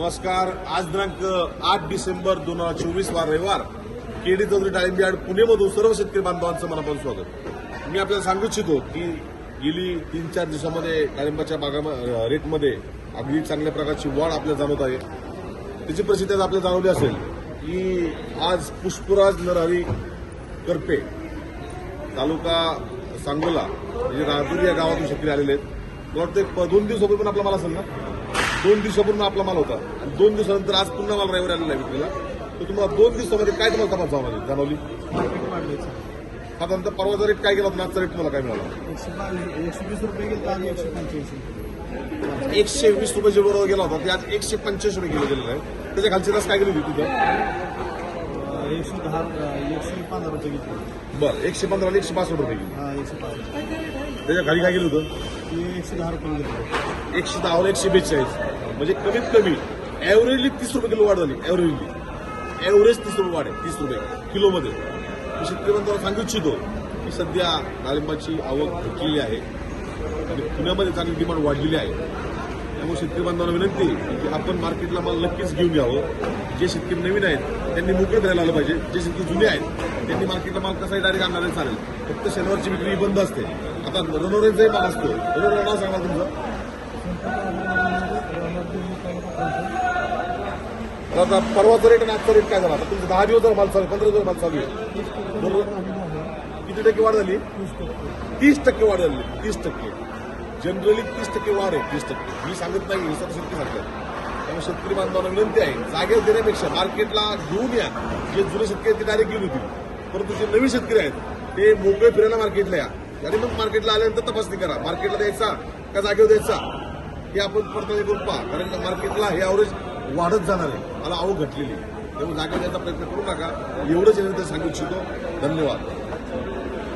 नमस्कार. आज दिनांक आठ डिसेंबर दोन हजार चोवीस वार रविवार. केडी चौधरी डाळिंबी यार्ड पुणेमधून सर्व शेतकरी बांधवांचं मनापासून स्वागत. मी आपल्याला सांगू इच्छितो की गेली तीन चार दिवसामध्ये डाळिंबाच्या बागा रेटमध्ये अगदी चांगल्या प्रकारची वाढ आपल्याला जाणवत आहे. त्याची परिस्थिती आज आपल्याला जाणवली असेल की आज पुष्पराज नरहरी करपे तालुका सांगोला म्हणजे राजुरी या गावातून शेतकरी आलेले आहेत. मला वाटतं एक प- दोन दिवसापूर्वी पण आपला मला सांगा. दोन दिवसापूर्वी आपला माल होता. आणि दोन दिवसानंतर आज पुन्हा माल ड्रायव्हर आलेला आहे विक्रीला. तर तुम्हाला दोन दिवसामध्ये काय तुम्हाला तपास जाणवली? जाणवली? साधारणतः परवाचा रेट काय गेला आजचा रेट तुम्हाला काय मिळाला? एकशे वीस रुपये गेले आणि एकशे पंच्याऐंशी एकशे वीस रुपये जे बरोबर गेला होता ते आज एकशे पंच्याऐंशी रुपये गेले गेलेलं आहे. त्याच्या खालची रस काय गेली होती तुझं एकशे दहा एकशे पंधरा रुपये बरं एकशे पंधरा एकशे पासष्ट रुपये गेली हा एकशे पाच त्याच्याखाली काय गेलं होतं? एकशे दहा रुपये एकशे दहावर एकशे बेचाळीस. म्हणजे कमीत कमी ॲव्हरेजली तीस रुपये किलो वाढ झाली ॲव्हरेजली ॲव्हरेज तीस रुपये वाढ आहे तीस रुपये किलोमध्ये. मी शेतकरी बांधवांना सांगू इच्छितो की सध्या डाळिंबाची आवक घटलेली आहे. आणि पुण्यामध्ये चांगली डिमांड वाढलेली आहे. त्यामुळे शेतकरी बांधवांना विनंती की आपण मार्केटला माल नक्कीच घेऊन यावं. जे शेतकरी नवीन आहेत त्यांनी मोकळे फिरायला आलं पाहिजे. जे शेतकरी जुने आहेत त्यांनी मार्केटला माल कसाही डायरेक्ट आणणारे चालेल. फक्त शनिवारची विक्री ही बंद असते. आता रणोरेंचाही माग असतो रणोरे नाव सांगा तुमचं. आता परवाचं रेट आणि आजचा रेट काय झाला? आता तुमचं दहा दिवस जर माल चालू पंधरा दिवस माल चालू आहे. बरोबर? किती टक्के वाढ झाली? तीस टक्के वाढ झाली. तीस टक्के. जनरली तीस टक्के वाढ आहे तीस टक्के. मी सांगत नाही सर शेतकरी सांगतात. त्यामुळे शेतकरी बांधवांना विनंती आहे जागेवर देण्यापेक्षा मार्केटला घेऊन या. जे जुने शेतकरी आहेत ते डायरेक्ट घेऊन येतील परंतु जे नवीन शेतकरी आहेत ते मोकळे फिरायला मार्केटला या. आणि मग मार्केटला आल्यानंतर तपासणी करा. मार्केटला द्यायचा का जागेवर द्यायचा? हे आपण पडताळणी करून पहा. कारण मार्केटला हे ॲव्हरेज वाढत जाणार आहे. मला आवक घटलेली आहे. त्यामुळे जागा द्यायचा प्रयत्न करू नका. एवढंच यानंतर सांगू इच्छितो. धन्यवाद.